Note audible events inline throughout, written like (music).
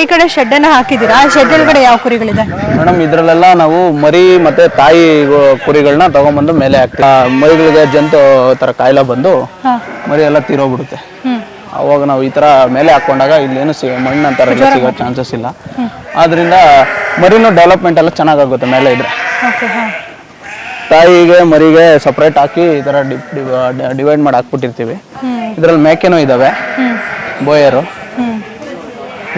ಈ ಕಡೆ ಶೆಡ್ ಅನ್ನ ಹಾಕಿದೀರಾ ಶೆಡ್ ಒಳಗಡೆ ಯಾವ ಕುರಿಗಳಿದೆ? ಮೇಡಮ್ ಇದ್ರಲ್ಲೆಲ್ಲ ನಾವು ಮರಿ ಮತ್ತೆ ತಾಯಿ ಗೊ- ಕುರಿಗಳನ್ನ ತಗೊಂಬಂದು ಮೇಲೆ ಹಾಕ್ತೀವಿ. ಆ, ಮರಿಗಳಿಗೆ ಜಂತು ತರ ಕಾಯಿಲೆ ಬಂದು ಹಾ. ಮರಿ ಎಲ್ಲ ತೀರೋಗ್ಬಿಡುತ್ತೆ. ಹ್ಮ್. ಅವಾಗ ನಾವು ಈ ತರ ಮೇಲೆ ಹಾಕೊಂಡಾಗ ಇಲ್ಲೇನು ಸಿ ಮಣ್ಣು ಸಿಗೋ ಚಾನ್ಸಸ್ ಇಲ್ಲ. ಆದ್ರಿಂದ ಮರಿನೂ ಡೆವಲಪ್ಮೆಂಟ್ ಎಲ್ಲ ಚೆನ್ನಾಗಾಗುತ್ತೆ ಮೇಲೆ ಇದ್ರೆ. ಓಕೆ ಹಾ. ತಾಯಿಗೆ ಮರಿಗೆ ಸಪ್ರೇಟ್ ಹಾಕಿ ಈ ತರ ಡಿವೈಡ್ ಮಾಡಿ ಹಾಕ್ಬಿಟ್ಟಿರ್ತೀವಿ. ಇದ್ರಲ್ಲಿ ಮೇಕೆನೂ ಇದಾವೆ. ಬೋಯರು.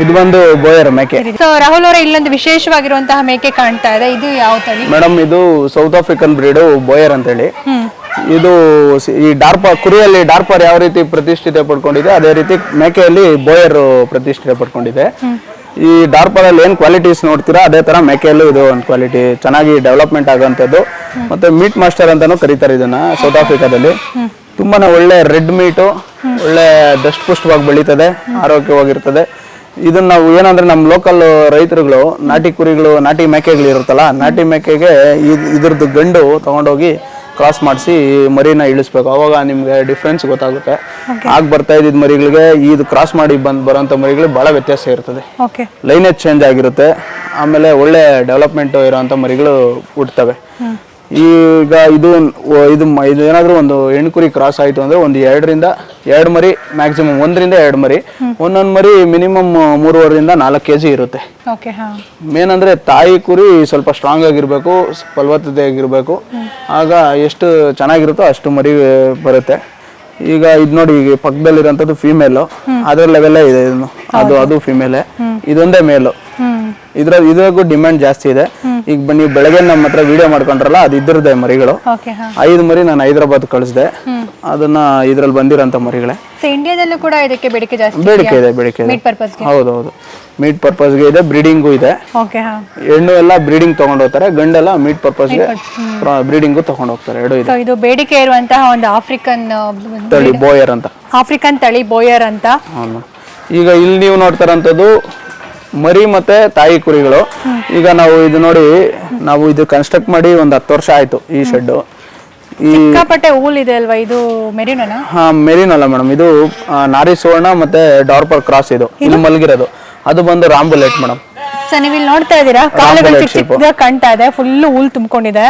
ಇದು ಬಂದು ಬೋಯರ್ ಮೇಕೆ. ಸೊ ರಾಹುಲ್ ಅವರ ಇಲ್ಲೊಂದು ವಿಶೇಷವಾಗಿರುವಂತಹ ಮೇಕೆ ಕಾಣ್ತಾ ಇದೆ. ಇದು ಯಾವ ತಳಿ? ಮೇಡಮ್ ಇದು ಸೌತ್ ಆಫ್ರಿಕನ್ ಬ್ರೀಡು ಬೋಯರ್ ಅಂತ ಹೇಳಿ ಇದು ಈ ಡಾರ್ಪರ್ ಕುರಿಯಲ್ಲಿ ಡಾರ್ಪರ್ ಯಾವ ರೀತಿ ಪ್ರತಿಷ್ಠಿತೆ ಪಡ್ಕೊಂಡಿದೆ ಅದೇ ರೀತಿ ಮೇಕೆಯಲ್ಲಿ ಬೋಯರ್ ಪ್ರತಿಷ್ಠಿತೆ ಪಡ್ಕೊಂಡಿದೆ. ಈ ಡಾರ್ಪರ್ ಅಲ್ಲಿ ಏನ್ ಕ್ವಾಲಿಟೀಸ್ ನೋಡ್ತೀರಾ ಅದೇ ತರ ಮೇಕೆಯಲ್ಲೂ ಇದು ಒಂದು ಕ್ವಾಲಿಟಿ ಚೆನ್ನಾಗಿ ಡೆವಲಪ್ಮೆಂಟ್ ಆಗುವಂಥದ್ದು. ಮತ್ತೆ ಮೀಟ್ ಮಾಸ್ಟರ್ ಅಂತಾನು ಕರೀತಾರೆ ಇದನ್ನ ಸೌತ್ ಆಫ್ರಿಕಾದಲ್ಲಿ ತುಂಬಾನೇ ಒಳ್ಳೆ ರೆಡ್ ಮೀಟು ಒಳ್ಳೆ ದಷ್ಟಪುಷ್ಟವಾಗಿ ಬೆಳೀತದೆ ಆರೋಗ್ಯವಾಗಿರ್ತದೆ. ಇದನ್ನ ನಾವು ಏನಂದ್ರೆ ನಮ್ಮ ಲೋಕಲ್ ರೈತರುಗಳು ನಾಟಿ ಕುರಿಗಳು ನಾಟಿ ಮೇಕೆಗಳು ಇರುತ್ತಲ್ಲ ನಾಟಿ ಮೇಕೆಗೆ ಇದ್- ಇದ್ರದ್ದು ಗಂಡು ತಗೊಂಡೋಗಿ ಕ್ರಾಸ್ ಮಾಡಿಸಿ ಮರಿನ ಇಳಿಸ್ಬೇಕು. ಅವಾಗ ನಿಮ್ಗೆ ಡಿಫ್ರೆನ್ಸ್ ಗೊತ್ತಾಗುತ್ತೆ. ಆಗ ಬರ್ತಾ ಇದ್ದಿದ್ದ ಮರಿಗಳಿಗೆ ಇದು ಕ್ರಾಸ್ ಮಾಡಿ ಬಂದ್ ಬರೋಂಥ ಮರಿಗಳಿಗೆ ಬಹಳ ವ್ಯತ್ಯಾಸ ಇರ್ತದೆ. ಓಕೆ ಲೈನೇಜ್ ಚೇಂಜ್ ಆಗಿರುತ್ತೆ. ಆಮೇಲೆ ಒಳ್ಳೆ ಡೆವಲಪ್ಮೆಂಟ್ ಇರೋವಂಥ ಮರಿಗಳು ಹುಟ್ಟುತ್ತವೆ ಈಗ ಇದು ಇದು ಮ- ಇದು ಏನಾದರೂ ಒಂದು ಹೆಣ್ಕುರಿ ಕ್ರಾಸ್ ಆಯಿತು ಅಂದರೆ ಒಂದು ಎರಡರಿಂದ ಎರಡು ಮರಿ ಮ್ಯಾಕ್ಸಿಮಮ್ ಒಂದರಿಂದ ಎರಡು ಮರಿ. ಒಂದೊಂದು ಮರಿ ಮಿನಿಮಮ್ ಮೂರುವರೆಯಿಂದ ನಾಲ್ಕು ಕೆ ಜಿ ಇರುತ್ತೆ. ಓಕೆ ಹಾ. ಮೇನ್ ಅಂದರೆ ತಾಯಿ ಕುರಿ ಸ್ವಲ್ಪ ಸ್ಟ್ರಾಂಗ್ ಆಗಿರಬೇಕು ಫಲವತ್ತತೆ ಆಗಿರಬೇಕು. ಆಗ ಎಷ್ಟು ಚೆನ್ನಾಗಿರುತ್ತೋ ಅಷ್ಟು ಮರಿ ಬರುತ್ತೆ. ಈಗ ಇದು ನೋಡಿ ಈಗ ಪಕ್ಕದಲ್ಲಿರೋಂಥದ್ದು ಫೀಮೇಲು ಅದರ ಲೆವೆಲ್ಲೇ ಇದೆ ಇದನ್ನು ಅದು ಅದು ಫೀಮೇಲೆ ಇದೊಂದೇ ಮೇಲು ಇದ್ರ ಇದ್ರಾಗೂ ಡಿಮ್ಯಾಂಡ್ ಜಾಸ್ತಿ ಇದೆ. ಈಗ ಬನ್ನಿ ನೀವು ಬೆಳಗ್ಗೆ ನಮ್ಮ ಹತ್ರ ವಿಡಿಯೋ ಮಾಡ್ಕೊಂಡ್ರಲ್ಲ ಅದು ಇದ್ರದ್ದೇ ಮರಿಗಳು. ಓಕೆ ಹಾ. ಐದು ಮರಿ ನಾನು ಹೈದರಾಬಾದ್ ಕಳಿಸಿದೆ. ಅದನ್ನ ಇದ್ರಲ್ಲಿ ಬಂದಿರೋಂಥ ಮರಿಗಳೇ. ಸೊ ಇಂಡಿಯಾದಲ್ಲೂ ಕೂಡ ಇದಕ್ಕೆ ಬೇಡಿಕೆ ಜಾಸ್ತಿ ಬೇಡಿಕೆ ಇದೆ ಬೇಡಿಕೆ ಇದೆ. ಮೀಟ್ ಪರ್ಪಸ್ಗೆ ಹೌದೌದು. ಮೀಟ್ ಪರ್ಪಸ್ಗೆ ಇದೆ ಬ್ರೀಡಿಂಗು ಇದೆ. ಓಕೆ ಹಾ. ಹೆಣ್ಣು ಎಲ್ಲ ಬ್ರೀಡಿಂಗ್ ತಗೊಂಡು ಹೋಗ್ತಾರೆ ಗಂಡೆಲ್ಲ ಮೀಟ್ ಪರ್ಪಸ್ಗೆ ಬ್ರೀಡಿಂಗು ತಗೊಂಡು ಹೋಗ್ತಾರೆ ಎರಡು ಇದೆ. ಸೊ ಇದು ಬೇಡಿಕೆ ಇರುವಂತಹ ಒಂದು ಆಫ್ರಿಕನ್ ತಳಿ ಬೋಯರ್ ಅಂತ. ಆಫ್ರಿಕನ್ ತಳಿ ಬೋಯರ್ ಅಂತ. ಹೌದು. ಈಗ ಇಲ್ಲಿ ನೀವು ನೋಡ್ತಾರಂಥದ್ದು ಮರಿ ಮತ್ತೆ ತಾಯಿ ಕುರಿಗಳು. ಈಗ ನಾವು ಇದು ನೋಡಿ ನಾವು ಇದು ಕನ್ಸ್ಟ್ರಕ್ಟ್ ಮಾಡಿ ಒಂದು ಹತ್ತು ವರ್ಷ ಆಯ್ತು ಈ ಶೆಡ್ ಈ ಸಿಕ್ಕಾಪಟ್ಟೆ ಊಲ್ ಇದೆ ಅಲ್ವಾ? ಇದು ಮೆರಿನೋನಾ? ಹಾ ಮೆರಿನ್ ಅಲ್ಲ ಮೇಡಮ್. ಇದು ಆ, ನಾರಿ ಸುವರ್ಣ ಮತ್ತೆ ಡಾರ್ಪರ್ ಕ್ರಾಸ್ ಇದು. ಇಲ್ಲಿ ಮಲಗಿರೋದು. ಅದು ಬಂದು ರಾಂಬುಲೆಟ್ ಮೇಡಮ್. ಸೊ ನೀವು ಇಲ್ಲಿ ನೋಡ್ತಾ ಇದ್ದೀರಾ? ಕಾಲುಗಳು ಚಿಕ್ಕ ಚಿಕ್ಕದಾಗಿ ಕಾಣ್ತಾ ಇದೆ. ಫುಲ್ ಹುಲ್ ತುಂಬಿಕೊಂಡಿದೆ.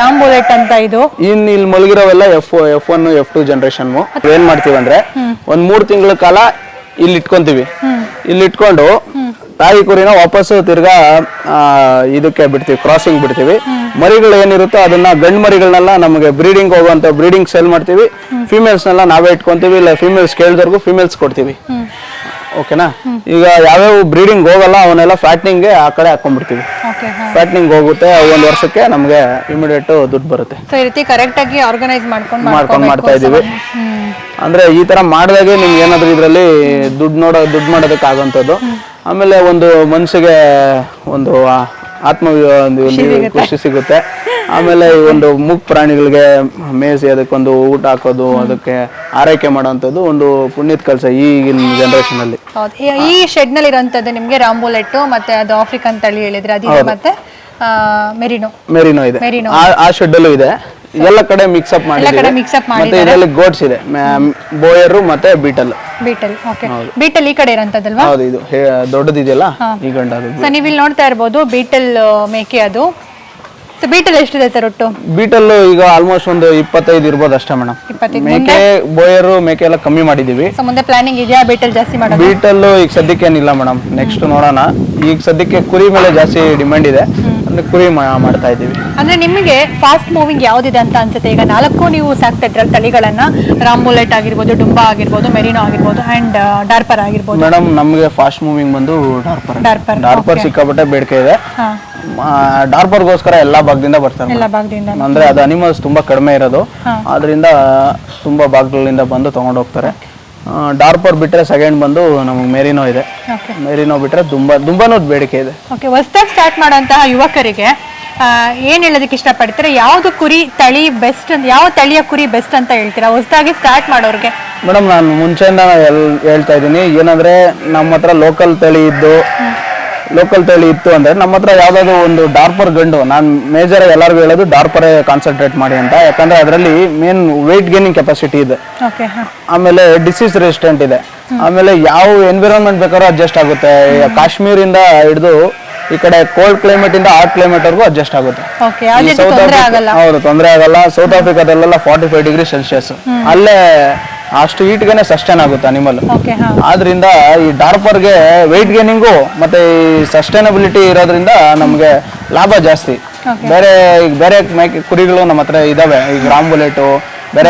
ರಾಮ್ ಬುಲೆಟ್ ಅಂತ ಇದು. ಇನ್ ಇಲ್ಲಿ ಮಲಗಿರೋವೆಲ್ಲ F F one F two generation ಏನ್ ಮಾಡ್ತೀವಿ ಅಂದ್ರೆ ಒಂದ್ ಮೂರ್ ತಿಂಗಳ ಕಾಲ ಇಲ್ಲಿ ಇಟ್ಕೊಂತೀವಿ. ಇಲ್ಲಿ ಇಟ್ಕೊಂಡು ತಾಯಿ ಕುರಿನ ವಾಪಸ್ ತಿರ್ಗಾ ಇದಕ್ಕೆ ಬಿಡ್ತೀವಿ ಕ್ರಾಸಿಂಗ್ ಬಿಡ್ತೀವಿ. ಮರಿಗಳು ಏನಿರುತ್ತೋ ಅದನ್ನ ಗಂಡ್ ಮರಿಗಳನ್ನೆಲ್ಲ ನಮಗೆ ಬ್ರೀಡಿಂಗ್ ಹೋಗುವಂತ ಬ್ರೀಡಿಂಗ್ ಸೆಲ್ ಮಾಡ್ತೀವಿ. ಫಿಮೇಲ್ಸ್ನೆಲ್ಲ ನಾವೇ ಇಟ್ಕೊಂತೀವಿ ಇಲ್ಲ ಫಿಮೇಲ್ಸ್ ಕೇಳಿದವ್ರಿಗೂ ಫಿಮೇಲ್ಸ್ ಕೊಡ್ತೀವಿ. ಓಕೆನಾ? ಈಗ ಯಾವ್ಯಾವ ಬ್ರೀಡಿಂಗ್ ಹೋಗಲ್ಲ ಅವನ್ನೆಲ್ಲ ಫ್ಯಾಟ್ನಿಂಗ್ಗೆ ಆ ಕಡೆ ಹಾಕೊಂಡ್ಬಿಡ್ತೀವಿ. ಫ್ಯಾಟ್ನಿಂಗ್ ಹೋಗುತ್ತೆ ಒಂದು ವರ್ಷಕ್ಕೆ ನಮಗೆ ಇಮಿಡಿಯೇಟ್ ದುಡ್ಡು ಬರುತ್ತೆ. ಸೊ ಈ ರೀತಿ ಕರೆಕ್ಟ್ ಆಗಿ ಆರ್ಗನೈಸ್ ಮಾಡ್ಕೊಂಡು ಮಾಡ್ಕೊಂಡು ಮಾಡ್ತಾ ಇದೀವಿ ಅಂದ್ರೆ ಈ ತರ ಮಾಡಿದಾಗ ನಿಮ್ಗೆ ಏನಾದ್ರು ಇದರಲ್ಲಿ ದುಡ್ಡು ನೋಡೋ ದುಡ್ಡು ಮಾಡೋದಕ್ಕೆ ಆಗುವಂಥದ್ದು. ಆಮೇಲೆ ಒಂದು ಮನಸ್ಸಿಗೆ ಒಂದು ಆತ್ಮ ಒಂದು ಖುಷಿ ಸಿಗುತ್ತೆ. ಆಮೇಲೆ ಈ ಒಂದು ಮೂಕ್ ಪ್ರಾಣಿಗಳಿಗೆ ಮೇಯಿಸಿ ಅದಕ್ಕೊಂದು ಊಟ ಹಾಕೋದು ಅದಕ್ಕೆ ಆರೈಕೆ ಮಾಡುವಂಥದ್ದು ಒಂದು ಪುಣ್ಯದ ಕೆಲಸ ಈಗಿನ ಜನರೇಷನ್ ಅಲ್ಲಿ. ಹೌದು. ಈ- ಶೆಡ್ನಲ್ಲಿ ಇರುವಂತದ್ದು ನಿಮ್ಗೆ ರಾಂಬುಲೆಟ್ ಮತ್ತೆ ಅದು ಆಫ್ರಿಕನ್ ತಳಿ ಹೇಳಿದ್ರೆ ಅದಿದೆ ಮತ್ತೆ ಮೆರಿನೋ. ಮೆರಿನೋ ಇದೆ. ಆ- ಆ ಶೆಡ್ಡಲ್ಲೂ ಇದೆ. ಎಲ್ಲ ಕಡೆ ಮಿಕ್ಸ್ ಅಪ್ ಕಡೆ ಮಿಕ್ಸ್ ಅಪ್ ಮತ್ತೆ ಇದರಲ್ಲಿ ಗೋಟ್ಸ್ ಇದೆ. ಬೋಯರು ಮತ್ತೆ ಬೀಟಲ್ ಬೀಟಲ್ ಓಕೆ ಬೀಟಲ್ ಈ ಕಡೆ ಇರೋಂಥದ್ದಲ್ವಾ? ಹೌದು ಇದು ಹೇ- ದೊಡ್ಡದಿದೆಯಲ್ಲ ಈ ಗಂಡ ಅದು. ಸೊ ನೀವು ಇಲ್ಲಿ ನೋಡ್ತಾ ಇರ್ಬೋದು ಬೀಟಲ್ ಮೇಕೆ ಅದು. ಸೊ ಬೀಟಲ್ ಎಷ್ಟಿದೆ ಸರ್ ಒಟ್ಟು? ಬೀಟಲ್ ಈಗ ಆಲ್ಮೋಸ್ಟ್ ಒಂದು ಇಪ್ಪತ್ತೈದು ಇರ್ಬೋದು ಅಷ್ಟೇ ಮೇಡಮ್ ಇಪ್ಪತ್ತೈದು. ಮೇಕೆ ಬೋಯರು ಮೇಕೆ ಎಲ್ಲ ಕಮ್ಮಿ ಮಾಡಿದೀವಿ. ಸೊ ಮುಂದೆ ಪ್ಲಾನಿಂಗ್ ಇದೆಯಾ? ಬೀಟಲ್ ಜಾಸ್ತಿ ಮಾಡೋದು? ಬೀಟಲ್ ಈಗ ಸದ್ಯಕ್ಕೆ ಏನಿಲ್ಲ ಮೇಡಮ್ ನೆಕ್ಸ್ಟ್ ನೋಡೋಣ. ಈಗ ಸದ್ಯಕ್ಕೆ ಕುರಿ ಮೇಲೆ ಜಾಸ್ತಿ ಡಿಮ್ಯಾಂಡ್ ಇದೆ. ಅಂದ್ರೆ ಕುರಿ ಮಾ- ಮಾಡ್ತಾ ಇದ್ದೀವಿ. ಅಂದ್ರೆ ನಿಮಗೆ ಫಾಸ್ಟ್ ಮೂವಿಂಗ್ ಯಾವ್ದಿದೆ ಅಂತ ಅನ್ಸುತ್ತೆ? ಈಗ ನಾಲ್ಕು ನೀವು ಸಾಕ್ತಾ ಇದ್ರಲ್ಲಿ ತಳಿಗಳನ್ನ. ರಾಂಬುಲೆಟ್ ಆಗಿರ್ಬೋದು ಡುಂಬಾ ಆಗಿರ್ಬೋದು ಮೆರಿನೋ ಆಗಿರ್ಬೋದು ಅಂಡ್ ಡಾರ್ಪರ್ ಆಗಿರ್ಬೋದು. ಮೇಡಮ್ ನಮಗೆ ಫಾಸ್ಟ್ ಮೂವಿಂಗ್ ಬಂದು ಡಾರ್ಪರ್. ಡಾರ್ಪರ್. ಡಾರ್ಪರ್ ಸಿಕ್ಕಾಪಟ್ಟೆ ಬೇಡಿಕೆ ಇದೆ. ಹಾ. ಡಾರ್ಪರ್ಗೋಸ್ಕರ ಎಲ್ಲಾ ಭಾಗದಿಂದ ಬರ್ತಾರೆ ಎಲ್ಲ madam. ಭಾಗದಿಂದ ಅಂದ್ರೆ ಅದು ಅನಿಮಲ್ಸ್ ತುಂಬಾ ಕಡಿಮೆ ಇರೋದು. ಆದ್ರಿಂದ ತುಂಬಾ ಭಾಗಗಳಿಂದ ಬಂದು ತಗೊಂಡು ಹೋಗ್ತಾರೆ. ಡಾರ್ಪರ್ ಬಿಟ್ರೆ ಸೆಕೆಂಡ್ ಬಂದು ನಮಗೆ ಮೆರಿನೋ ಇದೆ. ಮೇರಿನೋ ಬಿಟ್ರೆ ತುಂಬಾ ತುಂಬಾನು ಬೇಡಿಕೆ ಇದೆ. ಓಕೆ ಹೊಸದಾಗಿ ಸ್ಟಾರ್ಟ್ ಮಾಡುವಂತಹ ಯುವಕರಿಗೆ ಏನು ಏನ್ ಹೇಳೋದಕ್ಕೆ ಇಷ್ಟಪಡ್ತೀರಾ? ಯಾವ್ದು ಕುರಿ ತಳಿ ಬೆಸ್ಟ್ ಅಂತ ಯಾವ ತಳಿಯ ಕುರಿ ಬೆಸ್ಟ್ ಅಂತ ಹೇಳ್ತೀರಾ? ಹೊಸದಾಗಿ ಸ್ಟಾರ್ಟ್ ಮಾಡೋರಿಗೆ. ಮೇಡಮ್ ನಾನು ಮುಂಚೆಯಿಂದ ಎಲ್ ಹೇಳ್ತಾ ಇದ್ದೀನಿ. ಏನಂದ್ರೆ ನಮ್ಮ ಹತ್ರ ಲೋಕಲ್ ತಳಿ ಇದ್ದು ಲೋಕಲ್ ತಳಿ ಇತ್ತು ಅಂದರೆ ನಮ್ಮ ಹತ್ರ ಯಾವುದಾದ್ರು ಒಂದು ಡಾರ್ಪರ್ ಗಂಡು ನಾನು ಮೇಜರ್ ಎಲ್ಲರಿಗೂ ಹೇಳೋದು ಡಾರ್ಪರೇ ಕಾನ್ಸಂಟ್ರೇಟ್ ಮಾಡಿ ಅಂತ. ಯಾಕಂದ್ರೆ ಅದರಲ್ಲಿ ಮೇನ್ ವೆಯ್ಟ್ ಗೇನಿಂಗ್ ಕೆಪಾಸಿಟಿ ಇದೆ. ಆಮೇಲೆ ಡಿಸೀಸ್ ರೆಸಿಸ್ಟೆಂಟ್ ಇದೆ. ಆಮೇಲೆ ಯಾವ ಎನ್ವಿರಾನ್ಮೆಂಟ್ ಬೇಕಾದ್ರೂ ಅಡ್ಜಸ್ಟ್ ಆಗುತ್ತೆ. ಕಾಶ್ಮೀರಿಂದ ಹಿಡಿದು ಈ ಕಡೆ ಕೋಲ್ಡ್ ಕ್ಲೈಮೇಟ್ ಇಂದ ಹಾಟ್ ಕ್ಲೈಮೇಟ್ ವರ್ಗೂ ಅಡ್ಜಸ್ಟ್ ಆಗುತ್ತೆ. ಸೌತ್ ಆಫ್ರಿಕಾ ಹೌದು ತೊಂದರೆ ಆಗಲ್ಲ. ಸೌತ್ ಆಫ್ರಿಕಾದಲ್ಲೆಲ್ಲ ಫಾರ್ಟಿ ಫೈವ್ ಡಿಗ್ರಿ ಸೆಲ್ಸಿಯಸ್ ಅಲ್ಲೇ ಅಷ್ಟು ಹೀಟ್ಗೆನೆ ಸಸ್ಟೈನ್ ಆಗುತ್ತೆ ಅನಿಮಲ್ ಓಕೆ ಹಾ. ಆದ್ರಿಂದ ಈ ಡಾರ್ಪರ್ಗೆ ವೆಯ್ಟ್ ಗೇನಿಂಗು ಮತ್ತೆ ಈ ಸಸ್ಟೈನಬಿಲಿಟಿ ಇರೋದ್ರಿಂದ ನಮಗೆ ಲಾಭ ಜಾಸ್ತಿ. ಬೇರೆ ಈಗ ಬೇರೆ ಮೇಕೆ ಕುರಿಗಳು ನಮ್ಮ ಹತ್ರ ಇದಾವೆ ಈಗ ರಾಮ್ ಬುಲೆಟು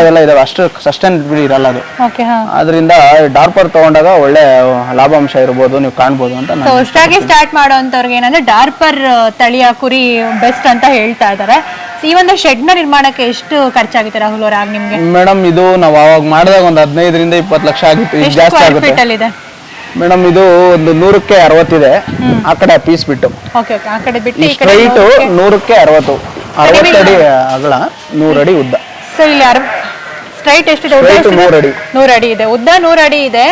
ಎಲ್ಲ ಇದಾವೆ ಅಷ್ಟು ಸಸ್ಟೈನಬಿಲಿಟಿ ಇರಲ್ಲ ಅದು. ಓಕೆ ಹಾ. ಆದ್ರಿಂದ ಡಾರ್ಪರ್ ತಗೊಂಡಾಗ ಒಳ್ಳೆ ಲಾಭಾಂಶ ಇರ್ಬೋದು ನೀವು ಕಾಣ್ಬೋದು ಅಂತ ಸೊ ನಾನು ಹೊಸದಾಗಿ ಸ್ಟಾರ್ಟ್ ಮಾಡೋಂಥವ್ರಿಗೆ ಏನಂದ್ರೆ ಡಾರ್ಪರ್ ತಳಿಯ ಕುರಿ ಬೆಸ್ಟ್ ಅಂತ ಹೇಳ್ತಾ ಇದ್ದಾರೆ ಈ ಒಂದು ಶೆಡ್ನ ನಿರ್ಮಾಣಕ್ಕೆ ಎಷ್ಟು ಖರ್ಚಾಗುತ್ತೆ ರಾಹುಲ್ ಅವರ ನಿಮ್ಗೆ? ಮೇಡಮ್ ಇದು ನಾವು ಅವಾಗ ಮಾಡಿದಾಗ ಒಂದು ಹದಿನೈದರಿಂದ ಇಪ್ಪತ್ತು ಲಕ್ಷ ಆಗಿತ್ತು ಈಗ ಎಷ್ಟು ಜಾಸ್ತಿ ಸ್ಕ್ವೇರ್ ಆಗುತ್ತೆ. ಫೀಟ್ ಅಲ್ಲಿ ಇದೆ ಮೇಡಮ್ ಇದು ಒಂದು ನೂರಕ್ಕೆ ಅರವತ್ತಿದೆ. ಆ ಕಡೆ ಪೀಸ್ ಬಿಟ್ಟು. ಓಕೆ ಓಕೆ ಆ ಕಡೆ ಬಿಟ್ಟು ಈ ಕಡೆ ಸ್ಟ್ರೈಟು ನೂರಕ್ಕೆ? ಅರವತ್ತು. ಅರವತ್ತಡಿ ಅಗಲ ನೂರಡಿ ಉದ್ದ. ಸೊ ಇಲ್ಲಿ ಸ್ಟ್ರೈಟ್ ಎಷ್ಟು ಉದ್ದ ಸ್ಟ್ರೈಟ್ ಎಷ್ಟಿದೆ? ನೂರಡಿ. ನೂರು ಅಡಿ ಇದೆ. ಉದ್ದ ನೂರು ಅಡಿ ಇದೆ.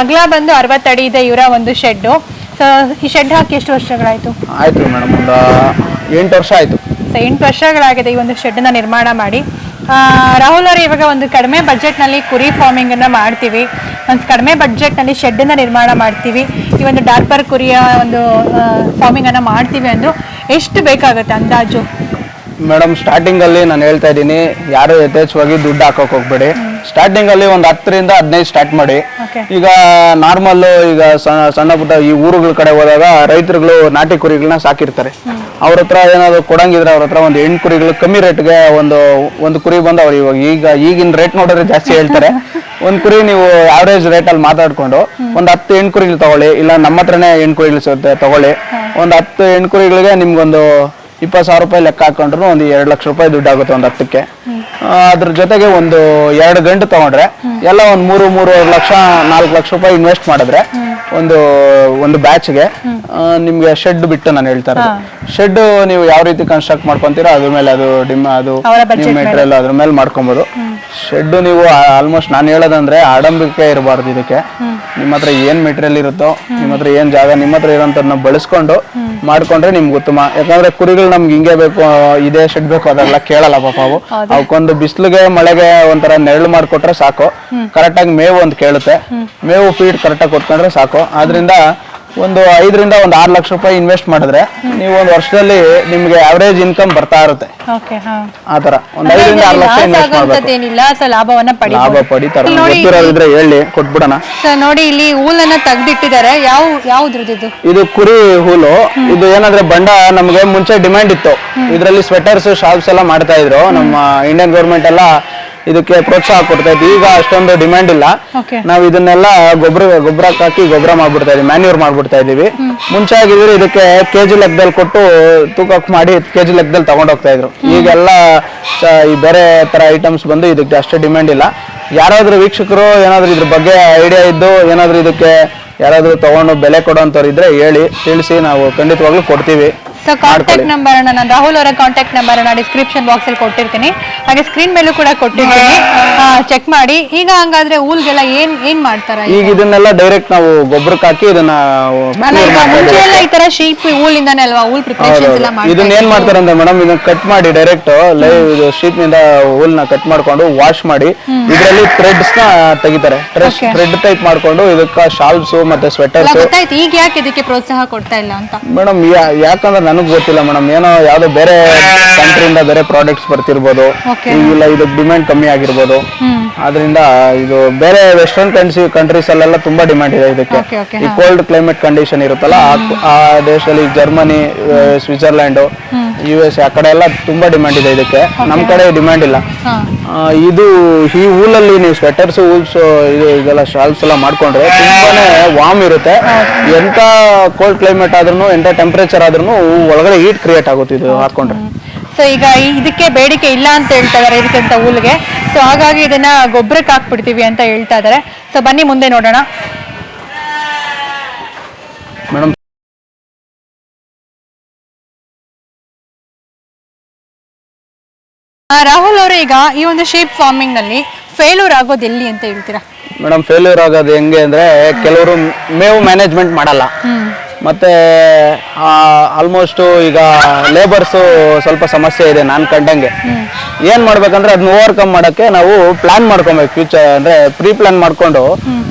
ಅಗಲ ಬಂದು ಅರವತ್ತು ಅಡಿ ಇದೆ ಇವರ ಒಂದು ಶೆಡ್ ಸೊ ಈ ಶೆಡ್ ಹಾಕಿ ಎಷ್ಟು ವರ್ಷಗಳಾಯ್ತು? ಆಯ್ತು ಮೇಡಮ್ ಒಂದು ಎಂಟು ವರ್ಷ ಆಯ್ತು. ಎಂಟು ವರ್ಷಗಳಾಗಿದೆ ಈ ಒಂದು ಶೆಡ್ನ ನಿರ್ಮಾಣ ಮಾಡಿ. ರಾಹುಲ್ ಅವರು ಇವಾಗ ಒಂದು ಕಡಿಮೆ ಬಜೆಟ್ನಲ್ಲಿ ಕುರಿ ಫಾರ್ಮಿಂಗನ್ನು ಮಾಡ್ತೀವಿ. ಒಂದು ಕಡಿಮೆ ಬಡ್ಜೆಟ್ನಲ್ಲಿ ಶೆಡ್ಡನ್ನು ನಿರ್ಮಾಣ ಮಾಡ್ತೀವಿ. ಈ ಒಂದು ಡಾರ್ಪರ್ ಕುರಿಯ ಒಂದು ಫಾರ್ಮಿಂಗನ್ನು ಮಾಡ್ತೀವಿ ಅಂದು ಎಷ್ಟು ಬೇಕಾಗುತ್ತೆ ಅಂದಾಜು? ಮೇಡಮ್ ಸ್ಟಾರ್ಟಿಂಗಲ್ಲಿ ನಾನು ಹೇಳ್ತಾ ಇದ್ದೀನಿ ಯಾರು ಯಥೇಚ್ಛವಾಗಿ ದುಡ್ಡು ಹಾಕೋಕೆ ಹೋಗ್ಬೇಡಿ. ಸ್ಟಾರ್ಟಿಂಗಲ್ಲಿ ಒಂದು ಹತ್ತರಿಂದ ಹದಿನೈದು ಸ್ಟಾರ್ಟ್ ಮಾಡಿ. ಈಗ ನಾರ್ಮಲ್ ಈಗ ಸಣ್ಣ ಪುಟ್ಟ ಈ ಊರುಗಳ ಕಡೆ ಹೋದಾಗ ರೈತರುಗಳು ನಾಟಿ ಕುರಿಗಳನ್ನ ಸಾಕಿರ್ತಾರೆ. ಅವ್ರ ಹತ್ರ ಏನಾದ್ರು ಕೊಡಂಗಿದ್ರೆ ಅವ್ರ ಹತ್ರ ಒಂದು ಎಂಟು ಕುರಿಗಳು ಕಮ್ಮಿ ರೇಟ್ಗೆ ಒಂದು ಒಂದು ಕುರಿ ಬಂದು ಅವ್ರು ಇವಾಗ. ಈಗ ಈಗಿನ ರೇಟ್ ನೋಡಿದ್ರೆ ಜಾಸ್ತಿ ಹೇಳ್ತಾರೆ. (laughs) ಒಂದು ಕುರಿ ನೀವು ಆವ್ರೇಜ್ ರೇಟಲ್ಲಿ ಮಾತಾಡ್ಕೊಂಡು ಒಂದು ಹತ್ತು ಎಂಟು ಕುರಿಗಳು ತಗೊಳ್ಳಿ ಇಲ್ಲ ನಮ್ಮ ಹತ್ರನೇ ಎಂಟು ಕುರಿಗಳು ಸಿಗುತ್ತೆ ತಗೊಳ್ಳಿ. ಒಂದು ಹತ್ತು ಎಂಟು ಕುರಿಗಳಿಗೆ ನಿಮ್ಗೊಂದು ಇಪ್ಪತ್ತು ಸಾವಿರ ರೂಪಾಯಿ ಲೆಕ್ಕ ಹಾಕೊಂಡ್ರು ಒಂದು ಎರಡು ಲಕ್ಷ ರೂಪಾಯಿ ದುಡ್ಡು ಆಗುತ್ತೆ ಒಂದು ಹತ್ತಕ್ಕೆ. ಅದ್ರ ಜೊತೆಗೆ ಒಂದು ಎರಡು ಗಂಟು ತಗೊಂಡ್ರೆ ಎಲ್ಲ ಒಂದು ಮೂರು ಮೂರುವರೆ ಲಕ್ಷ ನಾಲ್ಕು ಲಕ್ಷ ರೂಪಾಯಿ ಇನ್ವೆಸ್ಟ್ ಮಾಡಿದ್ರೆ ಒಂದು ಒಂದು ಬ್ಯಾಚ್ಗೆ ನಿಮ್ಗೆ ಶೆಡ್ ಬಿಟ್ಟು ನಾನು ಹೇಳ್ತಾ ಇರೋದು. ಶೆಡ್ ನೀವು ಯಾವ ರೀತಿ ಕನ್ಸ್ಟ್ರಕ್ಟ್ ಮಾಡ್ಕೊಂತೀರಾ ಅದ್ರ ಮೇಲೆ ಅದು ಡಿಮ್ ಅದು ನಿಮ್ಮ ಮೆಟೀರಿಯಲ್ ಅದ್ರ ಮೇಲೆ ಮಾಡ್ಕೊಬೋದು. ಶೆಡ್ ನೀವು ಆಲ್ಮೋಸ್ಟ್ ನಾನು ಹೇಳೋದಂದ್ರೆ ಆಡಂಬಿಕೆ ಇರಬಾರ್ದು ಇದಕ್ಕೆ. ನಿಮ್ಮ ಹತ್ರ ಏನ್ ಮೆಟೀರಿಯಲ್ ಇರುತ್ತೋ ನಿಮ್ಮ ಹತ್ರ ಏನ್ ಜಾಗ ನಿಮ್ಮ ಹತ್ರ ಇರೋಂಥದ್ದನ್ನ ಬಳಸ್ಕೊಂಡು ಮಾಡ್ಕೊಂಡ್ರೆ ನಿಮ್ಗೆ ಉತ್ತಮ. ಯಾಕಂದ್ರೆ ಕುರಿಗಳು ನಮ್ಗೆ ಹಿಂಗೆ ಬೇಕು ಇದೇ ಶೆಡ್ ಬೇಕು ಅದೆಲ್ಲ ಕೇಳಲ್ಲ ಪಾಪ ಅವು. ಅವಕ್ಕೊಂದು ಬಿಸಿಲಿಗೆ ಮಳೆಗೆ ಒಂಥರ ನೆರಳು ಮಾಡಿಕೊಟ್ರೆ ಸಾಕು. ಕರೆಕ್ಟಾಗಿ ಮೇವು ಒಂದು ಕೇಳುತ್ತೆ. ಮೇವು ಫೀಡ್ ಕರೆಕ್ಟಾಗಿ ಕೊಟ್ಕೊಂಡ್ರೆ ಸಾಕು. ಆದ್ರಿಂದ ಒಂದು ಐದರಿಂದ ಒಂದು ಆರು ಲಕ್ಷ ರೂಪಾಯಿ ಇನ್ವೆಸ್ಟ್ ಮಾಡಿದ್ರೆ ನೀವು ಒಂದು ವರ್ಷದಲ್ಲಿ ನಿಮಗೆ ಆವರೇಜ್ ಇನ್ಕಮ್ ಬರ್ತಾ ಇರುತ್ತೆ. ಓಕೆ ಹಾ. ಆ ತರ ಒಂದು ಐದರಿಂದ ಆರು ಲಕ್ಷ ಇನ್ವೆಸ್ಟ್ ಮಾಡ್ಬೇಕು. ಏನಿಲ್ಲ ಸೊ ಲಾಭವನ್ನ ಲಾಭ ಪಡಿಬಹುದು ಪಡಿತಾರೆ. ಇಲ್ಲಿ ನೋಡಿ ಗೊತ್ತಿರೋದಿದ್ರೆ ಹೇಳಿ ಕೊಟ್ಬಿಡೋಣ. ಸೊ ನೋಡಿ ಇಲ್ಲಿ ಹೂಲನ್ನ ತೆಗ್ದಿಟ್ಟಿದ್ದಾರೆ. ಯಾವ ಯಾವ್ದ್ರದ್ದು ಇದು? ಇದು ಕುರಿ ಹುಲು. ಇದು ಏನಂದ್ರೆ ಬಂಡ ನಮಗೆ ಮುಂಚೆ ಡಿಮ್ಯಾಂಡ್ ಇತ್ತು. ಇದರಲ್ಲಿ ಸ್ವೆಟರ್ಸ್ ಶಾಲ್ಸ್ ಎಲ್ಲ ಮಾಡ್ತಾ ಇದ್ರು. ನಮ್ಮ ಇಂಡಿಯನ್ ಗೌರ್ಮೆಂಟ್ ಎಲ್ಲ ಇದಕ್ಕೆ ಪ್ರೋತ್ಸಾಹ ಕೊಡ್ತಾ ಇದ್ವಿ. ಈಗ ಅಷ್ಟೊಂದು ಡಿಮ್ಯಾಂಡ್ ಇಲ್ಲ. ನಾವು ಇದನ್ನೆಲ್ಲ ಗೊಬ್ಬರ ಗೊಬ್ಬರಕ್ಕೆ ಹಾಕಿ ಗೊಬ್ಬರ ಮಾಡ್ಬಿಡ್ತಾ ಇದೀವಿ ಮ್ಯಾನ್ಯೂರ್ ಮಾಡ್ಬಿಡ್ತಾ ಇದೀವಿ ಮುಂಚೆ ಆಗಿದ್ರೆ ಇದಕ್ಕೆ ಕೆಜಿ ಲೆಕ್ಕದಲ್ಲಿ ಕೊಟ್ಟು ತೂಕ ಮಾಡಿ ಕೆಜಿ ಲೆಕ್ಕದಲ್ಲಿ ತಗೊಂಡ್ ಹೋಗ್ತಾ ಇದ್ರು. ಈಗೆಲ್ಲ ಚ- ಈ ಬೇರೆ ತರ ಐಟಮ್ಸ್ ಬಂದು ಇದಕ್ಕೆ ಅಷ್ಟೇ ಡಿಮ್ಯಾಂಡ್ ಇಲ್ಲ. ಯಾರಾದ್ರೂ ವೀಕ್ಷಕರು ಏನಾದ್ರೂ ಇದ್ರ ಬಗ್ಗೆ ಐಡಿಯಾ ಇದ್ದು ಏನಾದ್ರೂ ಇದಕ್ಕೆ ಯಾರಾದ್ರೂ ತಗೊಂಡು ಬೆಲೆ ಕೊಡೋಂಥವ್ರು ಇದ್ರೆ ಹೇಳಿ ತಿಳಿಸಿ ನಾವು ಖಂಡಿತವಾಗ್ಲೂ ಕೊಡ್ತೀವಿ. ಸೊ ಕಾಂಟ್ಯಾಕ್ಟ್ ನಂಬರ್ ನಾನು ರಾಹುಲ್ ಅವರ ಕಾಂಟ್ಯಾಕ್ಟ್ ನಂಬರ್ ನಾನು ಡಿಸ್ಕ್ರಿಪ್ಷನ್ ಬಾಕ್ಸ್ ಅಲ್ಲಿ ಕೊಟ್ಟಿರ್ತೀನಿ. ಹಾಗೆ ಸ್ಕ್ರೀನ್ ಮೇಲೂ ಕೂಡ ಕೊಟ್ಟಿರ್ತೀನಿ. ಚೆಕ್ ಮಾಡಿ. ಈಗ ಹಂಗಾದ್ರೆ ಊಲ್ಗೆಲ್ಲ ಏನ್ ಏನ್ ಮಾಡ್ತಾರೆ ಈಗ? ಇದನ್ನೆಲ್ಲ ಡೈರೆಕ್ಟ್ ನಾವು ಗೊಬ್ಬರಕ್ಕೆ ಹಾಕಿ ಇದನ್ನ ಮುಂಚೆ ಎಲ್ಲ ಈ ತರ ಶೀಪ್ ಊಲಿಂದಾನೆ ಅಲ್ವಾ? ಊಲ್ ಪ್ರಿಪರೇಷನ್ಸ್ ಎಲ್ಲ. ಇದನ್ನ ಏನ್ ಮಾಡ್ತಾರೆ ಅಂದ್ರೆ ಮೇಡಮ್ ಇದನ್ನ ಕಟ್ ಮಾಡಿ ಡೈರೆಕ್ಟ್ ಲೈವ್ ಇದು ಶೀಟ್ನಿಂದ ಹೂಲ್ನ ಕಟ್ ಮಾಡ್ಕೊಂಡು ವಾಶ್ ಮಾಡಿ. ಇದರಲ್ಲಿ ಥ್ರೆಡ್ಸ್ನ ತೆಗಿತಾರೆ. ಥ್ರೆಡ್ ಟೈಪ್ ಮಾಡ್ಕೊಂಡು ಇದಕ್ಕ ಶಾಲ್ಸ್ ಮತ್ತೆ ಸ್ವೆಟರ್ಸ್ ಗೊತ್ತಾಯ್ತು. ಈಗ ಯಾಕೆ ಇದಕ್ಕೆ ಪ್ರೋತ್ಸಾಹ ಕೊಡ್ತಾ ಇಲ್ಲ ಅಂತ? ಮೇಡಮ್ ಯಾಕಂದ್ರೆ ನನಗೆ ಗೊತ್ತಿಲ್ಲ ಮೇಡಮ್. ಏನೋ ಯಾವ್ದೋ ಬೇರೆ ಕಂಟ್ರಿಯಿಂದ ಬೇರೆ ಪ್ರಾಡಕ್ಟ್ಸ್ ಬರ್ತಿರ್ಬೋದು. Okay. ಇಲ್ಲ ಇದಕ್ಕೆ ಡಿಮ್ಯಾಂಡ್ ಕಮ್ಮಿ ಆಗಿರ್ಬೋದು. ಆದ್ರಿಂದ ಇದು ಬೇರೆ ವೆಸ್ಟರ್ನ್ ಕಂಟ್ರಿ ಕಂಟ್ರೀಸ್ ಅಲ್ಲೆಲ್ಲ ತುಂಬಾ ಡಿಮ್ಯಾಂಡ್ ಇದೆ ಇದಕ್ಕೆ. Okay, okay, ಈ ಕೋಲ್ಡ್ ಕ್ಲೈಮೇಟ್ ಕಂಡೀಷನ್ ಇರುತ್ತಲ್ಲ ಆ- ಆ ದೇಶದಲ್ಲಿ ಜರ್ಮನಿ ಸ್ವಿಟ್ಜರ್ಲ್ಯಾಂಡ್ ಯು ಎಸ್ ಆ ಕಡೆ ಎಲ್ಲ ತುಂಬಾ ಡಿಮ್ಯಾಂಡ್ ಇದೆ ಇದಕ್ಕೆ. ನಮ್ ಕಡೆ ಡಿಮ್ಯಾಂಡ್ ಇಲ್ಲ. ಹಾ. ಆ, ಇದು ಈ ಊಲಲ್ಲಿ ನೀವು ಸ್ವೆಟರ್ಸ್ ಊಲ್ಸ್ ಇದು ಇದೆಲ್ಲ ಶಾಲ್ಸ್ ಎಲ್ಲ ಮಾಡ್ಕೊಂಡ್ರೆ ತುಂಬಾನೇ ವಾಮ್ ಇರುತ್ತೆ. ಎಂತ ಕೋಲ್ಡ್ ಕ್ಲೈಮೇಟ್ ಆದ್ರೂ ಎಂತ ಟೆಂಪರೇಚರ್ ಆದ್ರೂ ಒಳಗಡೆ ಹೀಟ್ ಕ್ರಿಯೇಟ್ ಆಗುತ್ತೆ ಇದು ಹಾಕೊಂಡ್ರೆ. ಸೊ ಈಗ ಈ- ಇದಕ್ಕೆ ಬೇಡಿಕೆ ಇಲ್ಲ ಅಂತ ಹೇಳ್ತಾ ಇದಾರೆ ಇದಕ್ಕಿಂತ ಹುಲ್ಗೆ ಸೊ ಹಾಗಾಗಿ ಇದನ್ನ ಗೊಬ್ಬರಕ್ಕೆ ಹಾಕ್ಬಿಡ್ತೀವಿ ಅಂತ ಹೇಳ್ತಾ ಇದಾರೆ. ಸೊ ಬನ್ನಿ ಮುಂದೆ ನೋಡೋಣ. ಮೇಡಮ್ ಆ, ರಾಹುಲ್ ಅವರು ಈಗ ಈ ಒಂದು ಶೀಪ್ ಫಾರ್ಮಿಂಗ್ನಲ್ಲಿ ಫೇಲ್ಯೂರ್ ಆಗೋದು ಎಲ್ಲಿ ಅಂತ ಹೇಳ್ತೀರಾ? ಮೇಡಮ್ ಫೇಲ್ಯೂರ್ ಆಗೋದು ಹೆಂಗೆ ಅಂದ್ರೆ ಕೆಲವರು ಮೇವು ಮ್ಯಾನೇಜ್ಮೆಂಟ್ ಮಾಡಲ್ಲ. ಮತ್ತೆ ಆಲ್ಮೋಸ್ಟ್ ಈಗ ಲೇಬರ್ಸು ಸ್ವಲ್ಪ ಸಮಸ್ಯೆ ಇದೆ ನಾನು ಕಂಡಂಗೆ. ಏನ್ ಮಾಡ್ಬೇಕಂದ್ರೆ ಅದನ್ನ ಓವರ್ಕಮ್ ಮಾಡೋಕ್ಕೆ ನಾವು ಪ್ಲಾನ್ ಮಾಡ್ಕೊಬೇಕು ಫ್ಯೂಚರ್ ಅಂದ್ರೆ ಪ್ರೀ ಪ್ಲಾನ್ ಮಾಡ್ಕೊಂಡು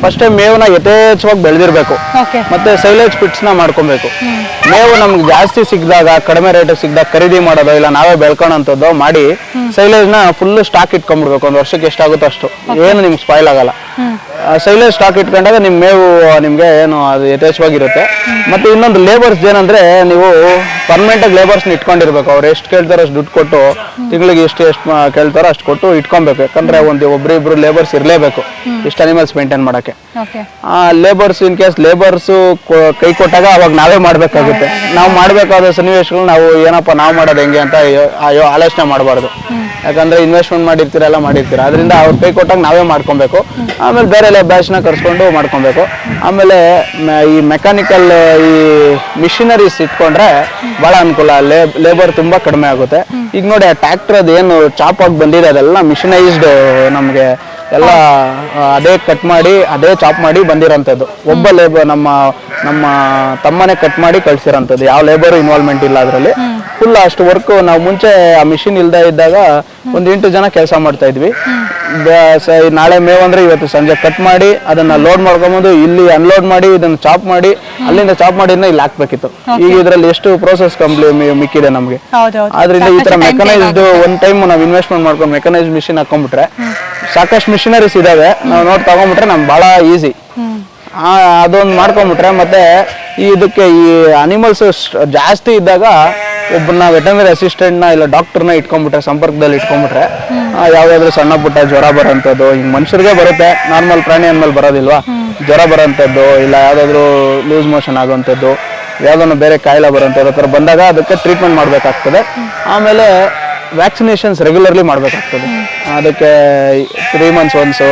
ಫಸ್ಟ್ ಮೇವನ್ನ ಯಥೇಚ್ಛವಾಗಿ ಬೆಳೆದಿರ್ಬೇಕು. ಮತ್ತೆ ಸೈಲೇಜ್ ಪಿಟ್ಸ್ನ ಮಾಡ್ಕೊಬೇಕು. ಮೇವು ನಮ್ಗೆ ಜಾಸ್ತಿ ಸಿಕ್ಕಿದಾಗ ಕಡಿಮೆ ರೇಟ್ ಸಿಕ್ಕಿದಾಗ ಖರೀದಿ ಮಾಡೋದು ಇಲ್ಲ ನಾವೇ ಬೆಳ್ಕೊಳೋಂಥದ್ದು ಮಾಡಿ ಸೈಲೇಜ್ನ ಫುಲ್ ಸ್ಟಾಕ್ ಇಟ್ಕೊಂಡ್ಬಿಡ್ಬೇಕು. ಒಂದು ವರ್ಷಕ್ಕೆ ಎಷ್ಟಾಗುತ್ತೋ ಅಷ್ಟು. ಏನು ನಿಮ್ಗೆ ಸ್ಪಾಯ್ಲ್ ಆಗಲ್ಲ. ಸೈಲೇಜ್ ಸ್ಟಾಕ್ ಇಟ್ಕೊಂಡಾಗ ನಿಮ್ಮ ಮೇವು, ನಿಮಗೆ ಏನು ಅದು ಯಥೇಚ್ಛವಾಗಿರುತ್ತೆ. ಮತ್ತೆ ಇನ್ನೊಂದು ಲೇಬರ್ಸ್ ಏನಂದ್ರೆ ನೀವು ಪರ್ಮನೆಂಟ್ ಆಗಿ ಲೇಬರ್ಸ್ನ ಇಟ್ಕೊಂಡಿರ್ಬೇಕು. ಅವ್ರು ಎಷ್ಟು ಕೇಳ್ತಾರೋ ಅಷ್ಟು ದುಡ್ಡು ಕೊಟ್ಟು ತಿಂಗಳಿಗೆ ಎಷ್ಟು ಎಷ್ಟು ಕೇಳ್ತಾರೋ ಅಷ್ಟು ಕೊಟ್ಟು ಇಟ್ಕೊಬೇಕು. ಯಾಕಂದರೆ ಒಂದು ಒಬ್ರಿಬ್ರು ಲೇಬರ್ಸ್ ಇರಲೇಬೇಕು. ಇಷ್ಟು ಅನಿಮಲ್ಸ್ ಮೇಂಟೈನ್ ಮಾಡೋಕ್ಕೆ. ಲೇಬರ್ಸ್ ಇನ್ ಕೇಸ್ ಲೇಬರ್ಸು ಕೈ ಕೊಟ್ಟಾಗ ಅವಾಗ ನಾವೇ ಮಾಡಬೇಕಾಗುತ್ತೆ. ನಾವು ಮಾಡಬೇಕಾದ ಸನ್ನಿವೇಶಗಳು ನಾವು ಏನಪ್ಪ ನಾವು ಮಾಡೋದು ಹೆಂಗೆ ಅಂತ ಅಯ್ಯೋ ಆಲೋಚನೆ ಮಾಡಬಾರ್ದು. ಯಾಕಂದ್ರೆ ಇನ್ವೆಸ್ಟ್ಮೆಂಟ್ ಮಾಡಿರ್ತೀರ ಎಲ್ಲ ಮಾಡಿರ್ತೀರ. ಅದರಿಂದ ಅವ್ರು ಕೈ ಕೊಟ್ಟಾಗ ನಾವೇ ಮಾಡ್ಕೊಬೇಕು. ಆಮೇಲೆ ಬೇರೆ ಎಲ್ಲ ಬ್ಯಾಚ್ನ ಕರ್ಸ್ಕೊಂಡು ಮಾಡ್ಕೊಬೇಕು. ಆಮೇಲೆ ಈ ಮೆಕ್ಯಾನಿಕಲ್ ಈ ಮಿಷಿನರೀಸ್ ಇಟ್ಕೊಂಡ್ರೆ ಭಾಳ ಅನುಕೂಲ. ಲೇಬರ್ ತುಂಬಾ ಕಡಿಮೆ ಆಗುತ್ತೆ. ಈಗ ನೋಡಿ ಆ ಅದೇನು ಏನು ಚಾಪ್ ಆಗಿ ಬಂದಿದೆ ಅದೆಲ್ಲ ಮಿಷಿನೈಸ್ಡ್ ನಮಗೆ ಎಲ್ಲ ಅದೇ ಕಟ್ ಮಾಡಿ ಅದೇ ಚಾಪ್ ಮಾಡಿ ಬಂದಿರೋಂಥದ್ದು. ಒಬ್ಬ ಲೇಬರ್ ನಮ್ಮ ನಮ್ಮ ತಮ್ಮನೆ ಕಟ್ ಮಾಡಿ ಕಳ್ಸಿರೋಂಥದ್ದು. ಯಾವ ಲೇಬರ್ ಇನ್ವಾಲ್ವ್ಮೆಂಟ್ ಇಲ್ಲ ಅದರಲ್ಲಿ. ಫುಲ್ ಅಷ್ಟು ವರ್ಕ್ ನಾವು ಮುಂಚೆ ಆ ಮಿಷಿನ್ ಇಲ್ದೇ ಇದ್ದಾಗ ಒಂದು ಎಂಟು ಜನ ಕೆಲಸ ಮಾಡ್ತಾ ಇದ್ವಿ. ನಾಳೆ ಮೇವ್ ಅಂದ್ರೆ ಇವತ್ತು ಸಂಜೆ ಕಟ್ ಮಾಡಿ ಅದನ್ನ ಲೋಡ್ ಮಾಡ್ಕೊಂಬಂದು ಇಲ್ಲಿ ಅನ್ಲೋಡ್ ಮಾಡಿ ಇದನ್ನ ಚಾಪ್ ಮಾಡಿ ಅಲ್ಲಿಂದ ಚಾಪ್ ಮಾಡಿ ಇಲ್ಲಿ ಹಾಕ್ಬೇಕಿತ್ತು. ಈಗ ಇದರಲ್ಲಿ ಎಷ್ಟು ಪ್ರೋಸೆಸ್ ಕಂಪ್ಲಿ ಮಿಕ್ಕಿದೆ ನಮಗೆ. ಆದ್ರಿಂದ ಈ ತರ ಮೆಕನೈಸ್ಡ್ ಒಂದ್ ಟೈಮ್ ನಾವು ಇನ್ವೆಸ್ಟ್ಮೆಂಟ್ ಮಾಡ್ಕೊಂಡು ಮೆಕನೈಸ್ ಮಿಷಿನ್ ಹಾಕೊಂಡ್ಬಿಟ್ರೆ ಸಾಕಷ್ಟು ಮಿಷಿನರೀಸ್ ಇದಾವೆ. ನಾವು ನೋಡಿ ತಗೊಂಡ್ಬಿಟ್ರೆ ನಮ್ಗೆ ಬಹಳ ಈಸಿ ಅದೊಂದು ಮಾಡ್ಕೊಂಡ್ಬಿಟ್ರೆ ಮತ್ತೆ ಈ ಇದಕ್ಕೆ ಈ ಅನಿಮಲ್ಸ್ ಜಾಸ್ತಿ ಇದ್ದಾಗ ಒಬ್ಬನ ವೆಟನರಿ ಅಸಿಸ್ಟೆಂಟ್ನ ಇಲ್ಲ ಡಾಕ್ಟರ್ನ ಇಟ್ಕೊಂಡ್ಬಿಟ್ರೆ ಸಂಪರ್ಕದಲ್ಲಿ ಇಟ್ಕೊಂಡ್ಬಿಟ್ರೆ ಯಾವುದಾದ್ರೂ ಯಾವ್ದಾದ್ರು ಸಣ್ಣ ಪುಟ್ಟ ಜ್ವರ ಬರೋಂಥದ್ದು, ಹಿಂಗೆ ಮನುಷ್ಯರಿಗೆ ಬರುತ್ತೆ. ನಾರ್ಮಲ್ ಪ್ರಾಣಿ ಅಂದ್ಮೇಲೆ ಬರೋದಿಲ್ವಾ? ಜ್ವರ ಬರೋಂಥದ್ದು, ಇಲ್ಲ ಯಾವುದಾದ್ರೂ ಲೂಸ್ ಮೋಷನ್ ಆಗೋಂಥದ್ದು, ಯಾವ್ದನ್ನು ಬೇರೆ ಕಾಯಿಲೆ ಬರೋಂಥದ್ದು, ಆ ಥರ ಬಂದಾಗ ಅದಕ್ಕೆ ಟ್ರೀಟ್ಮೆಂಟ್ ಮಾಡಬೇಕಾಗ್ತದೆ. ಆಮೇಲೆ ವ್ಯಾಕ್ಸಿನೇಷನ್ಸ್ ರೆಗ್ಯುಲರ್ಲಿ ಮಾಡಬೇಕಾಗ್ತದೆ. ಅದಕ್ಕೆ three months once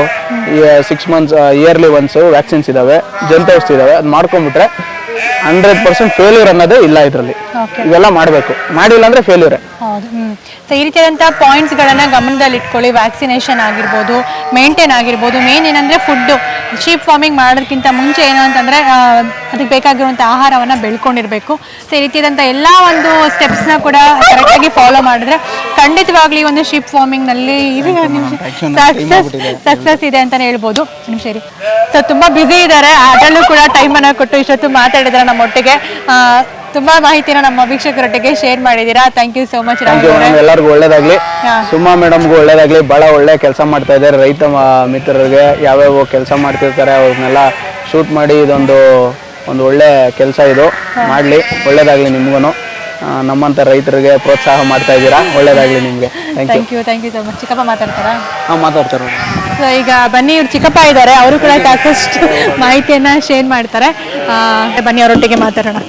six months yearly once vaccines ಇದ್ದಾವೆ ಜಂತೌಸ್ ಇದ್ದಾವೆ ಅದು ಮಾಡ್ಕೊಂಡ್ಬಿಟ್ರೆ ಹಂಡ್ರೆಡ್ ಪರ್ಸೆಂಟ್ ಫೇಲ್ಯೂರ್ ಅನ್ನೋದೇ ಇಲ್ಲ ಇದರಲ್ಲಿ. ಇವೆಲ್ಲ ಮಾಡಬೇಕು. ಮಾಡಿಲ್ಲ ಅಂದ್ರೆ ಫೇಲ್ಯೂರೇ ಸೊ ಈ ರೀತಿಯಾದಂಥ ಪಾಯಿಂಟ್ಸ್ಗಳನ್ನು ಗಮನದಲ್ಲಿ ಇಟ್ಕೊಳ್ಳಿ. ವ್ಯಾಕ್ಸಿನೇಷನ್ ಆಗಿರ್ಬೋದು ಮೇಂಟೈನ್ ಆಗಿರ್ಬೋದು. ಮೇನ್ ಏನಂದರೆ ಫುಡ್ಡು ಶೀಪ್ ಫಾರ್ಮಿಂಗ್ ಮಾಡೋದಕ್ಕಿಂತ ಮುಂಚೆ ಏನು ಅಂತಂದರೆ ಅದಕ್ಕೆ ಬೇಕಾಗಿರುವಂಥ ಆಹಾರವನ್ನು ಬೆಳ್ಕೊಂಡಿರಬೇಕು. ಸೊ ಈ ರೀತಿಯಾದಂಥ ಎಲ್ಲ ಒಂದು ಸ್ಟೆಪ್ಸ್ನ ಕೂಡ ಕರೆಕ್ಟಾಗಿ ಫಾಲೋ ಮಾಡಿದ್ರೆ ಖಂಡಿತವಾಗ್ಲಿ ಒಂದು ಶೀಪ್ ಫಾರ್ಮಿಂಗ್ನಲ್ಲಿ ಇದು ಸಕ್ಸಸ್ ಸಕ್ಸಸ್ ಇದೆ ಅಂತಲೇ ಹೇಳ್ಬೋದು. ಸರಿ. ಸೊ ತುಂಬ ಬ್ಯುಸಿ ಇದ್ದಾರೆ. ಅದರಲ್ಲೂ ಕೂಡ ಟೈಮನ್ನು ಕೊಟ್ಟು ಇಷ್ಟೊತ್ತು ಮಾತಾಡಿದ್ರೆ ನಮ್ಮೊಟ್ಟಿಗೆ. ತುಂಬಾ ಮಾಹಿತಿನ ನಮ್ಮ ವೀಕ್ಷಕರೊಟ್ಟಿಗೆ ಶೇರ್ ಮಾಡಿದೀರಾ thank you so much thank you madam ಎಲ್ಲರಿಗೂ ಒಳ್ಳೇದಾಗ್ಲಿ. ಸುಮಾ ಮೇಡಮ್ಗೂ ಒಳ್ಳೇದಾಗ್ಲಿ. ಬಹಳ ಒಳ್ಳೆ ಕೆಲಸ ಮಾಡ್ತಾ ಇದ್ದಾರೆ ರೈತ ಮ- ಮಿತ್ರರಿಗೆ. ಯಾವ್ಯಾವ ಕೆಲಸ ಮಾಡ್ತಿರ್ತಾರೆ ಅವ್ರನ್ನೆಲ್ಲ ಶೂಟ್ ಮಾಡಿ ಇದೊಂದು ಒಂದು ಒಳ್ಳೆ ಕೆಲಸ ಇದು. ಮಾಡಲಿ. ಒಳ್ಳೇದಾಗ್ಲಿ ನಿಮ್ಗೂ ನಮ್ಮಂಥ ರೈತರಿಗೆ ಪ್ರೋತ್ಸಾಹ ಮಾಡ್ತಾ ಇದ್ದೀರಾ. ಒಳ್ಳೇದಾಗ್ಲಿ ನಿಮಗೆ. Thank you thank you thank you so much ಚಿಕ್ಕಪ್ಪ ಮಾತಾಡ್ತಾರಾ? ಹಾಂ ಮಾತಾಡ್ತಾರೆ ಸೊ ಈಗ ಬನ್ನಿ ಇವ್ರು ಚಿಕ್ಕಪ್ಪ ಇದ್ದಾರೆ. ಅವರು ಕೂಡ ಸಾಕಷ್ಟು ಮಾಹಿತಿಯನ್ನ ಶೇರ್ ಮಾಡ್ತಾರೆ. ಆ, ಬನ್ನಿ ಅವರೊಟ್ಟಿಗೆ ಮಾತಾಡೋಣ.